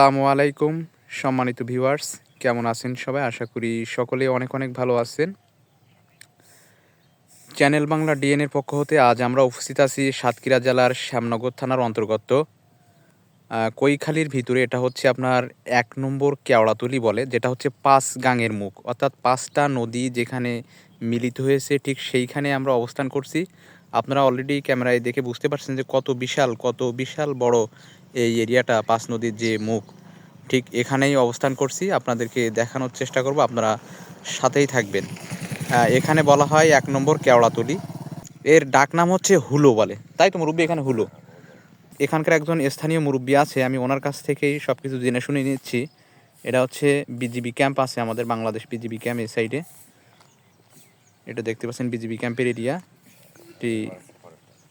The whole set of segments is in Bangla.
আসসালামু আলাইকুম, সম্মানিত ভিউয়ার্স, কেমন আছেন সবাই? আশা করি সকলে অনেক অনেক ভালো আছেন। চ্যানেল বাংলা ডিএনএর পক্ষ হতে আজ আমরা উপস্থিত আছি সাতক্ষীরা জেলার শ্যামনগর থানার অন্তর্গত। কৈখালির ভিতরে এটা হচ্ছে আপনার এক নম্বর কেওড়াতলি বলে, যেটা হচ্ছে পাঁচ গাঙের মুখ। অর্থাৎ পাঁচটা নদী যেখানে মিলিত হয়েছে, ঠিক সেইখানে আমরা অবস্থান করছি। আপনারা অলরেডি ক্যামেরায় দেখে বুঝতে পারছেন যে কত বিশাল কত বিশাল বড় এই এরিয়াটা, পাঁচ নদীর যে মুখ, ঠিক এখানেই অবস্থান করছি। আপনাদেরকে দেখানোর চেষ্টা করব, আপনারা সাথেই থাকবেন। এখানে বলা হয় এক নম্বর কেওড়াতলি। এর ডাক নাম হচ্ছে হুলো বলে। তাই তো মুরব্বী এখানে হুলো? এখানকার একজন স্থানীয় মুরব্বী আছে, আমি ওনার কাছ থেকেই সব কিছু জেনে শুনে নিচ্ছি। এটা হচ্ছে বিজিবি ক্যাম্প আছে আমাদের বাংলাদেশ বিজিবি ক্যাম্প এই সাইডে। এটা দেখতে পাচ্ছেন বিজিবি ক্যাম্পের এরিয়া।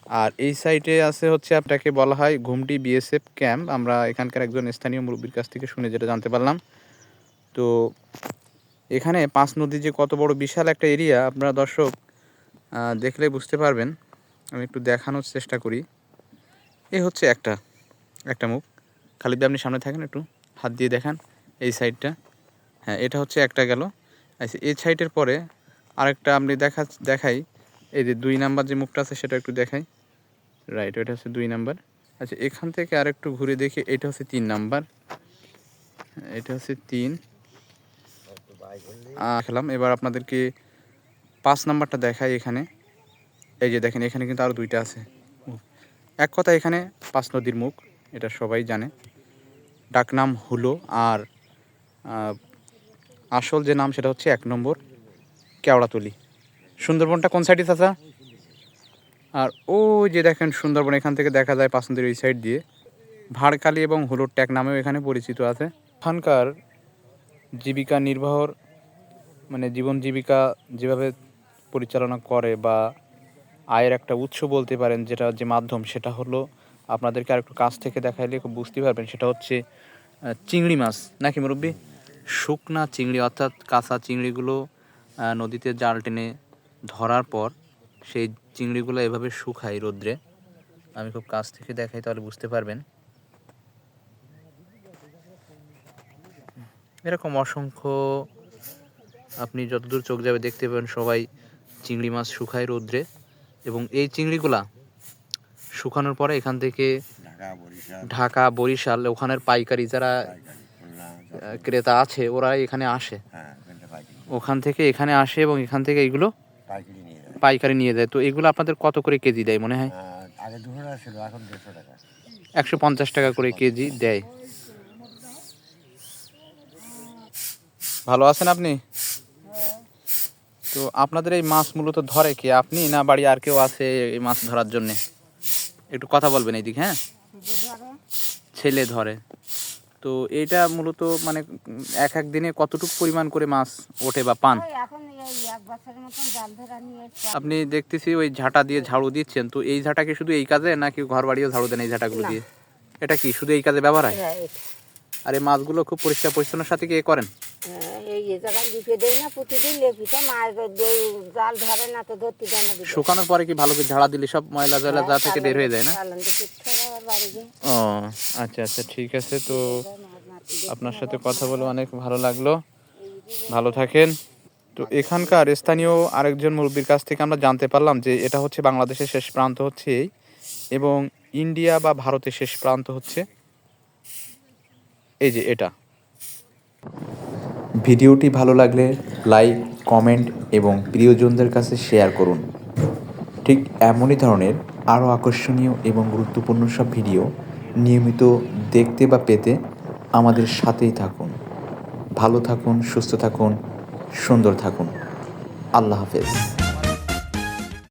আর এই সাইটে আছে হচ্ছে আপনাকে বলা হয় ঘুমটি বিএসএফ ক্যাম্প আমরা এখানকার একজন স্থানীয় মুরব্বীর কাছ থেকে শুনে যেটা জানতে পারলাম। তো এখানে পাঁচ নদী যে কত বড় বিশাল একটা এরিয়া আপনারা দর্শক দেখলে বুঝতে পারবেন। আমি একটু দেখানোর চেষ্টা করি। এই হচ্ছে একটা একটা মুখ। খালি খালিদ আপনি সামনে থাকেন একটু, হাত দিয়ে দেখান এই সাইডটা হ্যাঁ এটা হচ্ছে একটা গেল। আচ্ছা এই সাইডের পরে আরেকটা আপনি দেখা, দেখাই। এই যে দুই নাম্বার যে মুখটা আছে সেটা একটু দেখাই। রাইট এটা হচ্ছে দুই নাম্বার। আচ্ছা এখান থেকে আরেকটু ঘুরে দেখি, এটা হচ্ছে তিন নাম্বার। এটা হচ্ছে তিন। খেলাম। এবার আপনাদেরকে পাঁচ নাম্বারটা দেখাই এখানে। এই যে দেখেন, এখানে কিন্তু আরও দুইটা আছে। এক কথা, এখানে পাঁচ নদীর মুখ, এটা সবাই জানে। ডাকনাম হুলো, আর আসল যে নাম সেটা হচ্ছে এক নম্বর, কেওড়াতলি। সুন্দরবনটা কোন সাইডে চাচা? আর ও যে দেখেন সুন্দরবন, এখান থেকে দেখা যায় পাঁচ নদীর ওই সাইড দিয়ে। ভাড়কালি এবং হুলোর ট্যাক নামেও এখানে পরিচিত আছে। এখানকার জীবিকা নির্বাহর মানে জীবন জীবিকা যেভাবে পরিচালনা করে বা আয়ের একটা উৎস বলতে পারেন যেটা যে মাধ্যম, সেটা হলো আপনাদেরকে আর একটু কাছ থেকে দেখাইলে খুব বুঝতে পারবেন, সেটা হচ্ছে চিংড়ি মাছ। নাকি মুরব্বী? শুকনা চিংড়ি, অর্থাৎ কাঁচা চিংড়িগুলো নদীতে জাল টেনে ধরার পর সেই চিংড়িগুলো এভাবে শুকায় রোদ্রে। আমি খুব কাছ থেকে দেখাই তাহলে বুঝতে পারবেন। এরকম অসংখ্য আপনি যতদূর চোখ যাবে দেখতে পাবেন সবাই চিংড়ি মাছ শুকায় রোদ্রে। এবং এই চিংড়িগুলা শুকানোর পরে এখান থেকে ঢাকা বরিশাল। ওখানের পাইকারি যারা ক্রেতা আছে ওরা এখানে আসে। হ্যাঁ ওখান থেকে এখানে আসে এবং এখান থেকে এগুলো পাইকারি নিয়ে যায়। তো এগুলো আপনাদের কত করে কেজি দেয় মনে হয়? আগে দুশো টাকা ছিল এখন দেড়শো টাকা। একশো পঞ্চাশ টাকা করে কেজি দেয়। ভালো আছেন আপনি? তো আপনাদের এই মাছ মূলত ধরে কি আপনি না বাড়ি আর কেউ আছে এই মাছ ধরার জন্যে? একটু কথা বলবেন এইদিকে হ্যাঁ? ছেলে ধরে। তো এটা মূলত মানে এক এক দিনে কতটুকু পরিমাণ করে মাছ ওঠে বা পান। আপনি দেখতেছি ওই ঝাঁটা দিয়ে ঝাড়ু দিচ্ছেন তো এই ঝাঁটা কি শুধু এই কাজে নাকি ঘর বাড়িও ঝাড়ু দেন এই ঝাঁটাগুলো দিয়ে? এটা কি শুধু এই কাজে ব্যবহার হয়? হ্যাঁ, আর এই মাছগুলো খুব পরিষ্কার পরিচ্ছন্নের সাথে কি করেন? এই যে জায়গায় লিপে দেয় না প্রতিদিন লেপিটা মাছ জাল ধরে না তো ধরতে দেয় না শুকানোর পরে কি ভালো করে ঝাড়া দিলে সব ময়লা জয়লা যা থেকে বের হয়ে যায় না? ও আচ্ছা আচ্ছা ঠিক আছে তো। আপনার সাথে কথা বলে অনেক ভালো লাগল। ভালো থাকেন। তো এখানকার স্থানীয় আরেকজন মুরব্বীর কাছ থেকে আমরা জানতে পারলাম যে এটা হচ্ছে বাংলাদেশের শেষ প্রান্ত হচ্ছে এই এবং ইন্ডিয়া বা ভারতের শেষ প্রান্ত হচ্ছে। এই যে এটা। ভিডিওটি ভালো লাগলে লাইক, কমেন্ট এবং প্রিয়জনদের কাছে শেয়ার করুন। ঠিক এমনই ধরনের আরও আকর্ষণীয় এবং গুরুত্বপূর্ণ সব ভিডিও নিয়মিত দেখতে বা পেতে আমাদের সাথেই থাকুন। ভালো থাকুন, সুস্থ থাকুন, সুন্দর থাকুন। আল্লাহ হাফেজ।